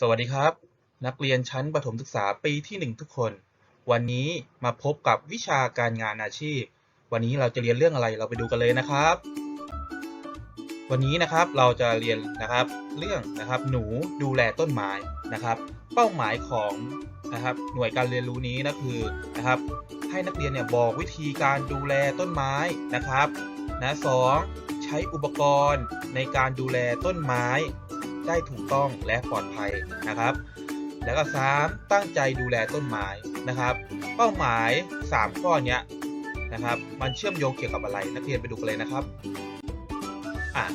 สวัสดีครับ นักเรียนชั้นประถมศึกษาปีที่ 1 ทุกคน วันนี้มาพบกับวิชาการงานอาชีพ วันนี้เราจะเรียนเรื่องอะไรเราไปดูกันเลยนะครับ วันนี้นะครับเราจะเรียนนะครับเรื่องนะครับหนูดูแลต้นไม้นะครับ เป้าหมายของนะครับหน่วยการเรียนรู้นี้นะคือนะครับ ให้นักเรียนเนี่ยบอกวิธีการดูแลต้นไม้นะครับนะสองใช้อุปกรณ์ในการดูแลต้นไม้ ได้ถูกต้องและปลอดภัยนะครับ แล้วก็ 3 ตั้งใจดูแลต้นไม้นะครับ เป้าหมาย 3 ข้อนี้นะครับ มันเชื่อมโยงเกี่ยวกับอะไรนักเรียนไปดูกันเลยนะครับอะ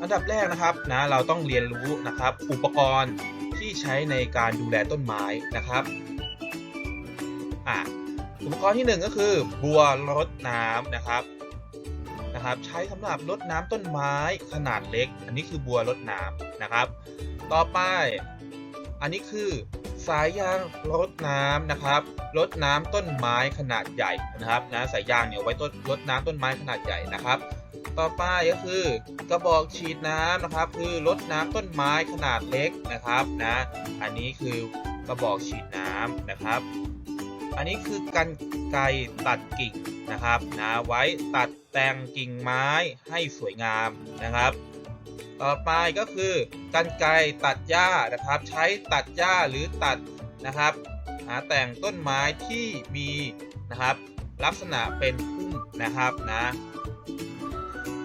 อันดับแรกนะครับนะเราต้องเรียนรู้นะครับ อุปกรณ์ที่ใช้ในการดูแลต้นไม้นะครับอะอุปกรณ์ที่หนึ่งก็คือบัวรดน้ำนะครับ นะครับใช้สำหรับรดน้ำต้นไม้ขนาดเล็ก อันนี้คือบัวรดน้ำนะครับ ต่อไป อันนี้คือสายยางรดน้ำนะครับรดน้ำต้นไม้ขนาดใหญ่นะครับนะสายยางเนี่ยไว้ต้นรดน้ำต้นไม้ขนาดใหญ่นะครับ ต่อไปก็คือกระบอกฉีดน้ำนะครับ คือรดน้ำต้นไม้ขนาดเล็กนะครับนะอันนี้คือกระบอกฉีดน้ำนะครับ อันนี้คือกันไกตัดกิ่งนะครับนะไว้ตัด แต่งกิ่งไม้ให้สวยงามนะครับ ต่อไปก็คือกันไกรตัดหญ้านะครับ ใช้ตัดหญ้าหรือตัดนะครับ หาแต่งต้นไม้ที่มีนะครับ ลักษณะเป็นพุ่มนะครับนะ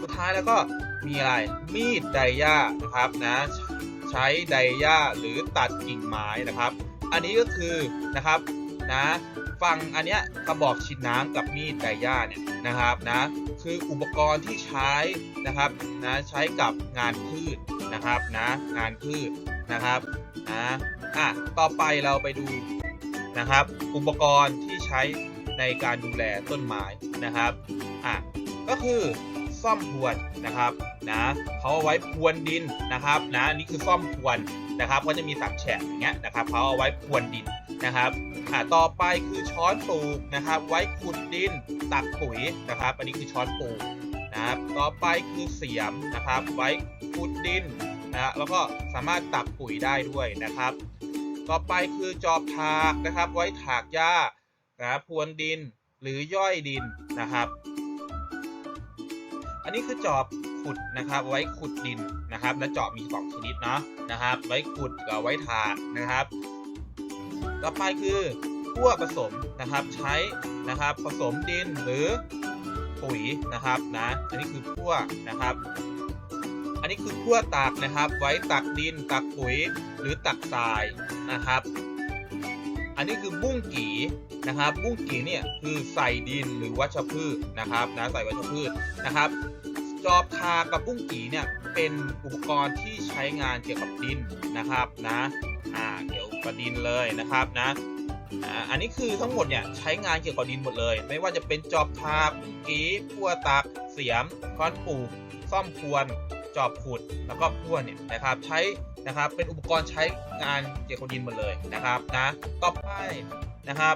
สุดท้ายแล้วก็มีอะไรมีดไดย่านะครับนะใช้ไดย่าหรือตัดกิ่งไม้นะครับ อันนี้ก็คือนะครับนะ ฟังอันเนี้ยกระบอกฉีดน้ำกับมีดไดย่าเนี่ยนะครับนะคืออุปกรณ์ที่ใช้นะครับนะใช้กับงานพืชนะครับนะงานพืชนะครับนะอะต่อไปเราไปดูนะครับ อุปกรณ์ที่ใช้ในการดูแลต้นไม้นะครับอะก็คือซ่อมพรวนนะครับนะเขาเอาไว้พรวนดินนะครับนะนี่คือซ่อมพรวนนะครับก็จะมีสับแฉกอย่างเงี้ยนะครับเขาเอาไว้พรวนดิน นะครับอ่าต่อไปคือช้อนปลูกนะครับ ไว้ขุดดินตักปุ๋ยนะครับ อันนี้คือช้อนปลูกนะครับ ต่อไปคือเสียมนะครับ ไว้ขุดดินนะฮะแล้วก็สามารถตักปุ๋ยได้ด้วยนะครับ ต่อไปคือจอบถากนะครับ ไว้ถากหญ้านะพรวนดินหรือย่อยดินนะครับ อันนี้คือจอบขุดนะครับ ไว้ขุดดินนะครับ และจอบมีสองชนิดเนาะนะครับ ไว้ขุดกับไว้ถากนะครับ ต่อไปคือขั้วผสมนะครับใช้นะครับผสมดินหรือปุ๋ยนะครับนะอันนี้คือขั้วนะครับ อันนี้คือขั้วตักนะครับ ไว้ตักดินตักปุ๋ยหรือตักทรายนะครับ อันนี้คือบุ้งกีนะครับบุ้งกีเนี่ยคือใส่ดินหรือวัชพืชนะครับนะใส่วัชพืชนะครับจอบทากับบุ้งกีเนี่ยเป็นอุปกรณ์ที่ใช้งานเกี่ยวกับดินนะครับนะอ่าเกับดินเลยนะครับนะอันนี้คือทั้งหมดเนี่ยใช้งานเกี่ยวกับดินหมดเลย ไม่ว่าจะเป็นจอบทาบกีพั่วตักเสียมค้อนปูกซ่อมพรวนจอบขุดแล้วก็พั่วเนี่ยนะครับใช้นะครับเป็นอุปกรณ์ใช้งานเกี่ยวกับดินหมดเลยนะครับนะต่อไปนะครับ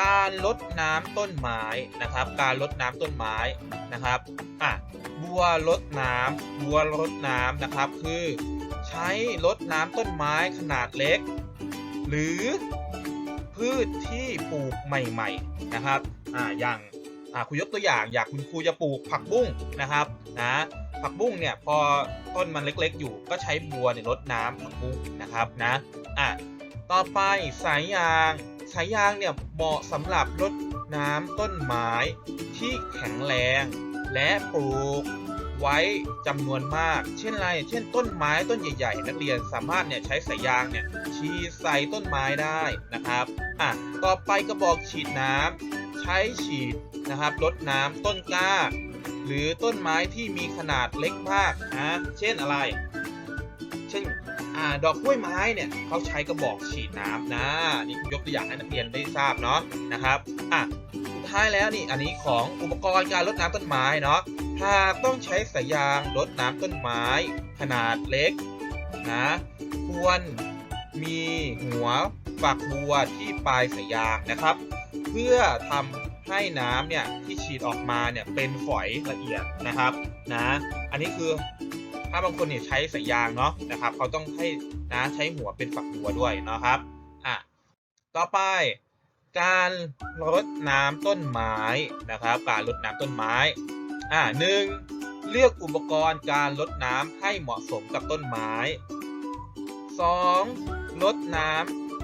การลดน้ำต้นไม้นะครับ การลดน้ำต้นไม้นะครับอะบัวลดน้ำบัวลดน้ำนะครับ คือ ใช้ลดน้ำต้นไม้ขนาดเล็ก หรือพืชที่ปลูกใหม่ๆนะครับอ่าอย่างอ่าครูยกตัวอย่างอยากคุณครูจะปลูกผักบุ้งนะครับนะผักบุ้งเนี่ยพอต้นมันเล็กๆ อยู่ก็ใช้บัวเนี่ยลดน้ำผักบุ้งนะครับนะอะต่อไปสายยางสายยางเนี่ยเหมาะสำหรับรดน้ำต้นไม้ที่แข็งแรงและปลูก ไว้จำนวนมาก เช่นไร เช่นต้นไม้ต้นใหญ่ ๆ นักเรียนสามารถเนี่ยใช้สายยางเนี่ยฉีดใส่ต้นไม้ได้นะครับ อะ ต่อไปกระบอกฉีดน้ำใช้ฉีดนะครับรดน้ำต้นกล้า หรือต้นไม้ที่มีขนาดเล็กมากนะเช่นอะไร เช่น อ่าดอกกล้วยไม้เนี่ยเขาใช้กระบอกฉีดน้ำนะนี่ยกตัวอย่างให้นักเรียนได้ทราบเนาะนะครับอะสุดท้ายแล้วนี่อันนี้ของอุปกรณ์การรดน้ำต้นไม้เนาะหากต้องใช้สายยางรดน้ำต้นไม้ ขนาดเล็กนะควรมีหัวฝักบัวที่ปลายสายยางนะครับ เพื่อทำให้น้ำเนี่ยที่ฉีดออกมาเนี่ยเป็นฝอยละเอียดนะครับนะอันนี้คือ ถ้าบางคนเนี่ยใช้สายยางเนาะนะครับเขาต้องให้นะใช้หัวเป็นฝักบัวด้วยเนาะครับอะต่อไปการรดน้ำต้นไม้นะครับ การรดน้ำต้นไม้อ่าหนึ่งเลือกอุปกรณ์การรดน้ำให้เหมาะสมกับต้นไม้ 2. รดน้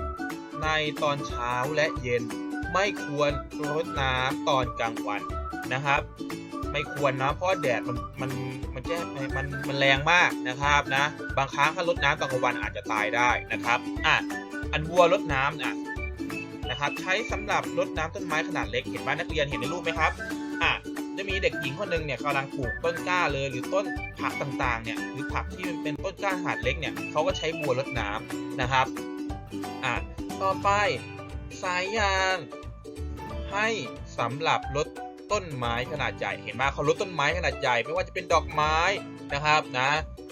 ำในตอนเช้าและเย็น ไม่ควรรดน้ำตอนกลางวันนะครับ ไม่ควรนะ เพราะแดดมันมันมันแจ้มันมันแรงมากนะครับนะ บางครั้งถ้ารดน้ำตอนกลางวันอาจจะตายได้นะครับอะอันวัวรดน้ำนะนะครับ ใช้สำหรับรดน้ำต้นไม้ขนาดเล็กเห็นไหมนักเรียนเห็นในรูปไหมครับอะจะมีเด็กหญิงคนหนึ่งเนี่ยกำลังปลูกต้นกล้าเลย หรือต้นผักต่างๆเนี่ยหรือผักที่มันเป็นต้นกล้าขนาดเล็กเนี่ยเขาก็ใช้บัวรดน้ำนะครับอะต่อไปสายยางให้สำหรับรด ต้นไม้ขนาดใหญ่เห็นไหมเขารดต้นไม้ขนาดใหญ่ไม่ว่าจะเป็นดอกไม้นะครับนะ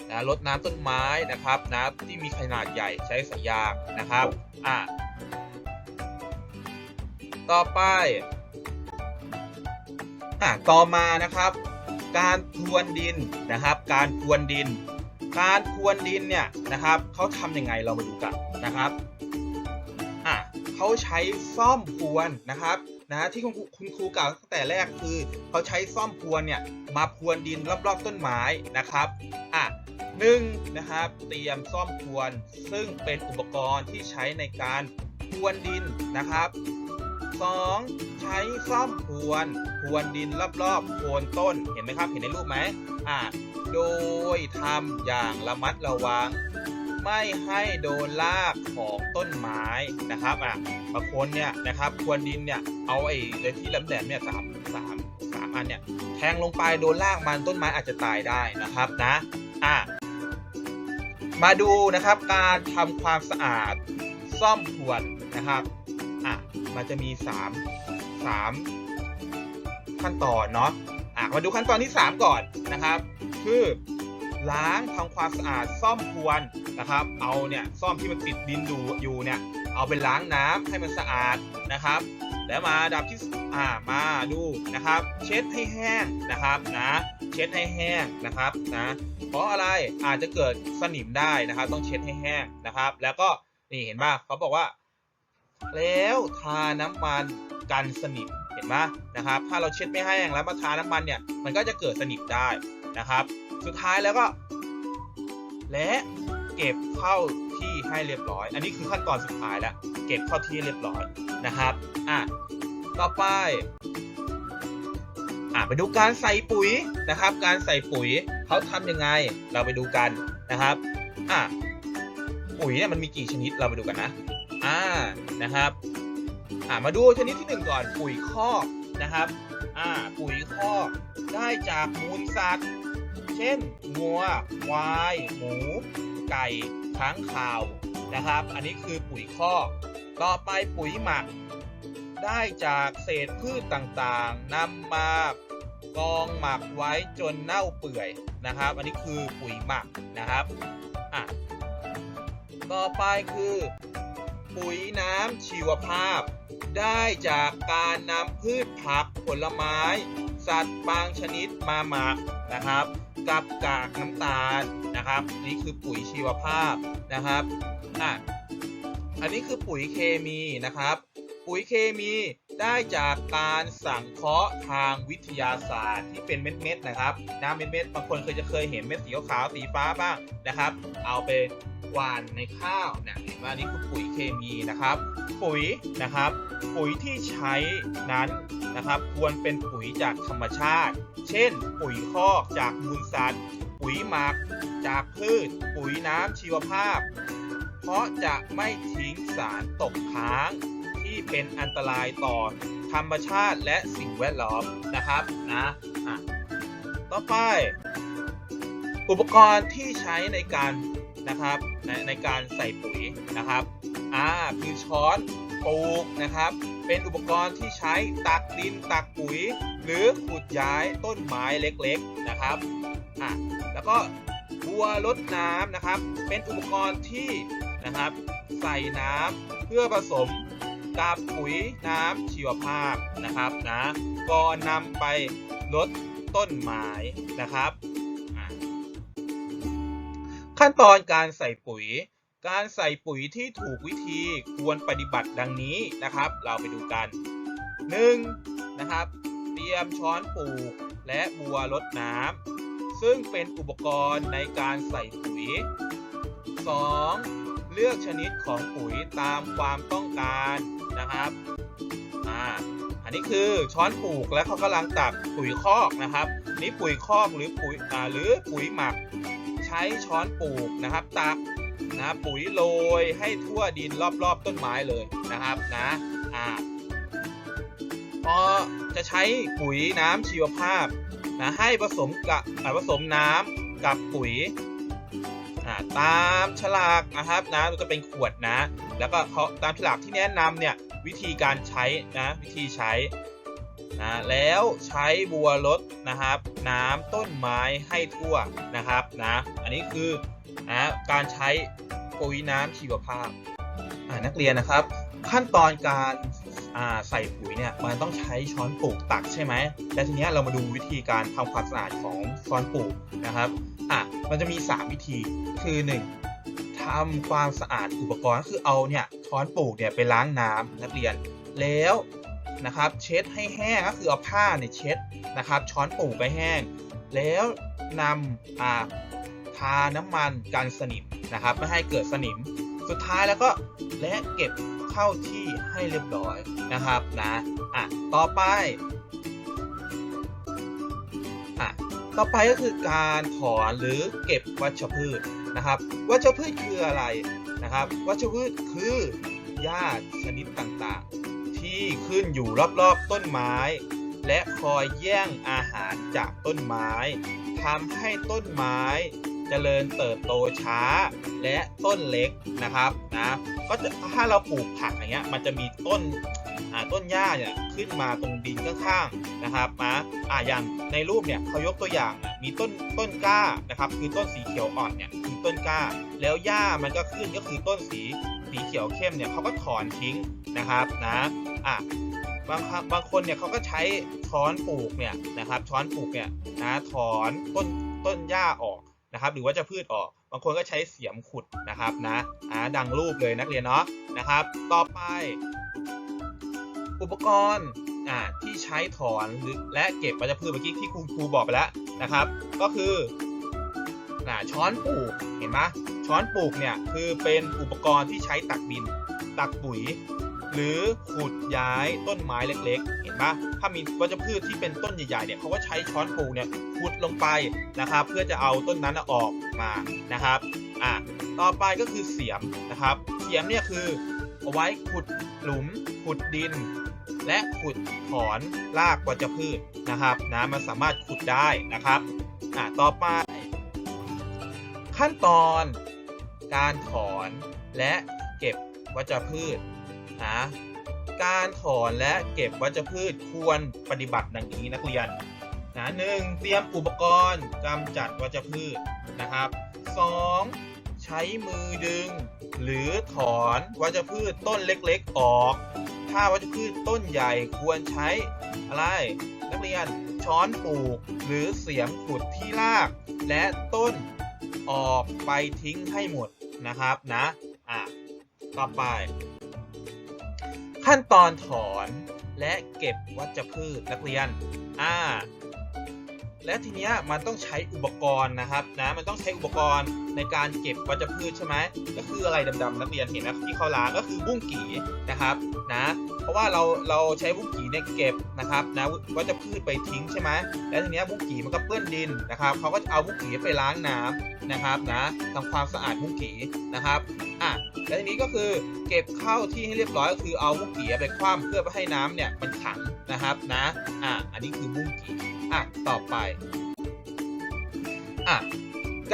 นะรดน้ำต้นไม้นะครับนะที่มีขนาดใหญ่ใช้สายยางนะครับอะต่อไปอะต่อมานะครับ การพรวนดินนะครับ การพรวนดิน การพรวนดินเนี่ยนะครับเขาทำยังไงเรามาดูกันนะครับอะเขาใช้ซ่อมพรวนนะครับ นะที่คุณครูคุณครูกล่าวตั้งแต่แรกคือเขาใช้ซ่อมพรวนเนี่ยมาพรวนดินรอบๆต้นไม้นะครับอะหนึ่งนะครับเตรียมซ่อมพรวน ซึ่งเป็นอุปกรณ์ที่ใช้ในการพรวนดินนะครับ 2. ใช้ซ่อมพรวนพรวนดินรอบๆโคนต้นเห็นไหมครับเห็นในรูปไหมอ่าโดยทำอย่างระมัดระวัง ไม่ให้โดนรากของต้นไม้นะครับอะบางคนเนี่ยนะครับพรวนดินเนี่ยเอาไอ้ในที่แหลมๆเนี่ยสามสามสามอันเนี่ยแทงลงไปโดนรากมันต้นไม้อาจจะตายได้นะครับนะอะมาดูนะครับการทำความสะอาดซ่อมพรวนนะครับอะมันจะมี 3 3 ขั้นตอนเนาะอะมาดูขั้นตอนที่ 3 ก่อนนะครับ คือล้างทำความสะอาดซ่อมพรวน นะครับ เอาเนี่ยซ่อมที่มันติดดินดูอยู่เนี่ย เอาไปล้างน้ำให้มันสะอาดนะครับ แล้วมาดับที่อ่ามาดูนะครับ เช็ดให้แห้งนะครับนะเช็ดให้แห้งนะครับนะเพราะอะไรอาจจะเกิดสนิมได้นะครับ ต้องเช็ดให้แห้งนะครับ แล้วก็นี่เห็นป่ะเขาบอกว่า แล้วทาน้ำมันกันสนิมเห็นไหมนะครับ ถ้าเราเช็ดไม่แห้งแล้วมาทาน้ำมันเนี่ยมันก็จะเกิดสนิมได้นะครับ สุดท้ายแล้วก็ และ เก็บเข้าที่ให้เรียบร้อย อันนี้คือขั้นตอนสุดท้ายแล้ว เก็บเข้าที่เรียบร้อยนะครับอะต่อไปอะไปดูการใส่ปุ๋ยนะครับ การใส่ปุ๋ยเขาทำยังไง เราไปดูกันนะครับอะปุ๋ยเนี่ยมันมีกี่ชนิดเราไปดูกันนะอ่านะครับอ่ามาดูชนิดที่หนึ่งก่อนปุ๋ยคอกนะครับอ่าปุ๋ยคอกได้จากมูลสัตว์ เช่นงัวควาย หมู ไก่ค้างคาวนะครับ อันนี้คือปุ๋ยคอกต่อไปปุ๋ยหมัก ได้จากเศษพืชต่างๆนำมากองหมักไว้จนเน่าเปื่อยนะครับ อันนี้คือปุ๋ยหมักนะครับอะต่อไปคือ ปุ๋ยน้ำชีวภาพ ได้จากการนำพืชผักผลไม้ สัตว์บางชนิดมาหมักนะครับ กับกากน้ำตาลนะครับ นี่คือปุ๋ยชีวภาพนะครับอะอันนี้คือปุ๋ยเคมีนะครับ ปุ๋ยเคมีได้จากการสังเคราะห์ทางวิทยาศาสตร์ที่เป็นเม็ดๆนะครับน้ำเม็ดๆบางคนเคยจะเคยเห็นเม็ดสีขาวสีฟ้าบ้างนะครับ เอาไปหวานในข้าวเนี่ยเห็นว่านี่คือปุ๋ยเคมีนะครับ ปุ๋ยนะครับ ปุ๋ยที่ใช้นั้น นะครับ ควรเป็นปุ๋ยจากธรรมชาติ เช่น ปุ๋ยคอกจากมูลสัตว์ ปุ๋ยหมัก จากพืช ปุ๋ยน้ำชีวภาพ เพราะจะไม่ทิ้งสารตกค้าง ที่เป็นอันตรายต่อธรรมชาติและสิ่งแวดล้อมนะครับนะะต่อไป อุปกรณ์ที่ใช้ในการนะครับในในการใส่ปุ๋ยนะครับอ่าคือช้อน ปลูกนะครับ เป็นอุปกรณ์ที่ใช้ตักดินตักปุ๋ย หรือขุดย้ายต้นไม้เล็กๆนะครับอะแล้วก็บัวรดน้ำนะครับ เป็นอุปกรณ์ที่นะครับ ใส่น้ำเพื่อผสมกับปุ๋ยน้ำชีวภาพนะครับนะก่อนนำไปลดต้นไม้นะครับ ขั้นตอนการใส่ปุ๋ย การใส่ปุ๋ยที่ถูกวิธีควรปฏิบัติดังนี้นะครับ เราไปดูกัน 1. นะครับ เตรียมช้อนปลูกและบัวรดน้ำซึ่งเป็นอุปกรณ์ในการใส่ปุ๋ย 2. เลือกชนิดของปุ๋ยตามความต้องการนะครับอ่าอันนี้คือช้อนปลูกและเขากำลังตักปุ๋ยคอกนะครับ นี่ปุ๋ยคอกหรือปุ๋ยอ่าหรือปุ๋ยหมัก ใช้ช้อนปลูกนะครับตัก นะปุ๋ยโรยให้ทั่วดินรอบๆต้นไม้เลยนะครับนะอ่าพอจะใช้ปุ๋ยน้ำชีวภาพนะให้ผสมกับผสมน้ำกับปุ๋ยตามฉลากนะครับนะจะเป็นขวดนะ แล้วก็เขาตามฉลากที่แนะนำเนี่ยวิธีการใช้นะวิธีใช้นะแล้วใช้บัวรดนะครับ น้ำต้นไม้ให้ทั่วนะครับนะอันนี้คือนะการใช้ ปุ๋ยน้ำชีวภาพนักเรียนนะครับ ขั้นตอนการาใส่ปุ๋ยเนี่ยมันต้องใช้ช้อนปลูกตักใช่ไหมและทีนี้เรามาดูวิธีการทำความสะอาดของช้อนปลูกนะครับอะมันจะมี 3 วิธีคือ 1ทำความสะอาดอุปกรณ์ก็คือเอาเนี่ยช้อนปลูกเนี่ยไปล้างน้ำนักเรียนแล้วนะครับเช็ดให้แห้งก็คือเอาผ้าเนี่ยเช็ดนะครับช้อนปลูกไปแห้ง แล้วนำทาน้ำมันกันสนิม นะครับ ไม่ให้เกิดสนิม สุดท้ายแล้วก็และเก็บเข้าที่ให้เรียบร้อยนะครับนะอะต่อไปอะต่อไปก็คือการถอนหรือเก็บวัชพืชนะครับ วัชพืชคืออะไรนะครับ วัชพืชคือหญ้าชนิดต่างๆ ที่ขึ้นอยู่รอบๆต้นไม้ และคอยแย่งอาหารจากต้นไม้ทำให้ต้นไม้ เจริญเติบโตช้าและต้นเล็กนะครับนะก็จะถ้าเราปลูกผักอย่างเงี้ยมันจะมีต้นต้นหญ้าเนี่ยขึ้นมาตรงดินข้างๆนะครับนะอ่าอย่างในรูปเนี่ยเขายกตัวอย่างมีต้นต้นกล้านะครับ คือต้นสีเขียวอ่อนเนี่ยคือต้นกล้า แล้วหญ้ามันก็ขึ้นก็คือต้นสีสีเขียวเข้มเนี่ยเขาก็ถอนทิ้งนะครับนะอะบางครั้งบางคนเนี่ยเขาก็ใช้ช้อนปลูกเนี่ยนะครับช้อนปลูกเนี่ยนะถอนต้นต้นหญ้าออก นะครับ หรือว่าจะพืชออก บางคนก็ใช้เสียมขุดนะครับนะอ่าดังรูปเลยนักเรียนเนาะนะครับ ต่อไป อุปกรณ์อ่าที่ใช้ถอนหรือและเก็บวัชพืชเมื่อกี้ที่ครูครูบอกไปแล้วนะครับ ก็คืออ่าช้อนปลูกเห็นไหมช้อนปลูกเนี่ยคือเป็นอุปกรณ์ที่ใช้ตักดิน ตักปุ๋ย หรือขุดย้ายต้นไม้เล็กๆ เห็นปะถ้ามีวัชพืชที่เป็นต้นใหญ่ๆเนี่ยเขาก็ใช้ช้อนปลูกเนี่ย ขุดลงไปนะครับ เพื่อจะเอาต้นนั้นออกมานะครับอะต่อไปก็คือเสียมนะครับเสียมเนี่ยคือเอาไว้ขุดหลุมขุดดิน และขุดถอนรากวัชพืชนะครับนะมันสามารถขุดได้นะครับอะต่อไป ขั้นตอนการถอนและเก็บวัชพืชนะการถอนและเก็บวัชพืชควรปฏิบัติดังนี้นักเรียน นะหนึ่งเตรียมอุปกรณ์กำจัดวัชพืชนะครับ 2. ใช้มือดึง หรือถอนวัชพืชต้นเล็กๆออก ถ้าวัชพืชต้นใหญ่ควรใช้อะไรนักเรียนช้อนปลูก หรือเสียมขุดที่ราก และต้นออกไปทิ้งให้หมดนะครับนะอะต่อไป ขั้นตอนถอนและเก็บวัชพืชนักเรียนอ่า และทีเนี้ยมันต้องใช้อุปกรณ์นะครับนะมันต้องใช้อุปกรณ์ ในการเก็บวัชพืชใช่ไหมก็คืออะไรดำๆนักเรียนเห็นนะที่เขาล้างก็คือบุ้งกี่นะครับนะเพราะว่าเราเราใช้บุ้งกี่เนี่ยเก็บนะครับนะวัชพืชไปทิ้งใช่ไหมแล้วทีเนี้ยบุ้งกี่มันก็เปื้อนดินนะครับเขาก็จะเอาบุ้งกี่ไปล้างน้ำนะครับนะทำความสะอาดบุ้งกี่นะครับอะและทีนี้ก็คือเก็บเข้าที่ให้เรียบร้อยก็คือเอาบุ้งกี่ไปคว่ำเพื่อไม่ให้น้ำเนี่ยมันขังนะครับนะอะอันนี้คือบุ้งกี่อะต่อไปอะ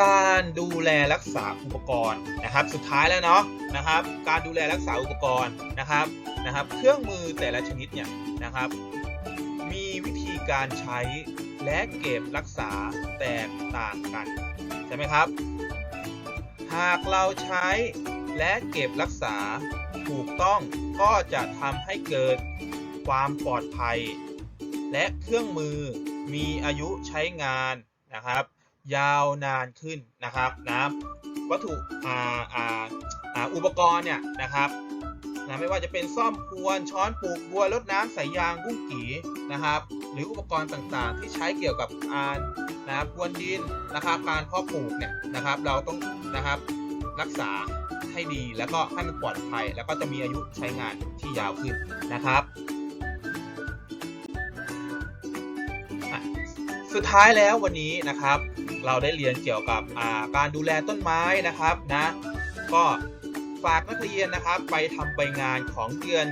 การดูแลรักษาอุปกรณ์นะครับ สุดท้ายแล้วเนาะนะครับ การดูแลรักษาอุปกรณ์นะครับนะครับ เครื่องมือแต่ละชนิดเนี่ยนะครับ มีวิธีการใช้และเก็บรักษาแตกต่างกันใช่ไหมครับ หากเราใช้และเก็บรักษาถูกต้องก็จะทำให้เกิดความปลอดภัย และเครื่องมือมีอายุใช้งานนะครับ ยาวนานขึ้นนะครับนะวัตถุอ่าอ่าอ่าอุปกรณ์เนี่ยนะครับนะไม่ว่าจะเป็นซ่อมพวนช้อนปลูกบัวรดน้ำสายยางบุ้งกีนะครับหรืออุปกรณ์ต่างๆ ที่ใช้เกี่ยวกับการนะพรวนดินนะครับการเพาะปลูกเนี่ยนะครับเราต้องนะครับรักษาให้ดีแล้วก็ให้มันปลอดภัย แล้วก็จะมีอายุใช้งานที่ยาวขึ้นนะครับสุดท้ายแล้ววันนี้นะครับ เราได้เรียนเกี่ยวกับาการดูแลต้นไม้นะครับนะก็ฝากนักเรียนนะครับไปทำใบงานของเดือน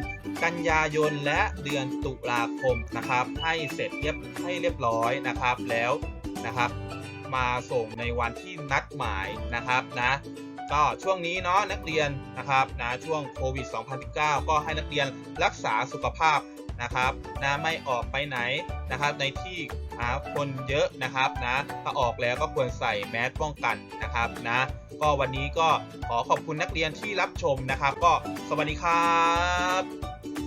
กันยายนและเดือนตุลาคมนะครับ ให้เสร็จเรียบให้เรียบร้อยนะครับแล้วนะครับ มาส่งในวันที่นัดหมายนะครับนะก็ช่วงนี้เนาะนักเรียนนะครับนะช่วงโควิด 2019 ก็ให้นักเรียนรักษาสุขภาพ นะครับนะไม่ออกไปไหนนะครับในที่หาคนเยอะนะครับนะถ้าออกแล้วก็ควรใส่แมสป้องกันนะครับนะก็วันนี้ก็ขอขอบคุณนักเรียนที่รับชมนะครับ ก็สวัสดีครับ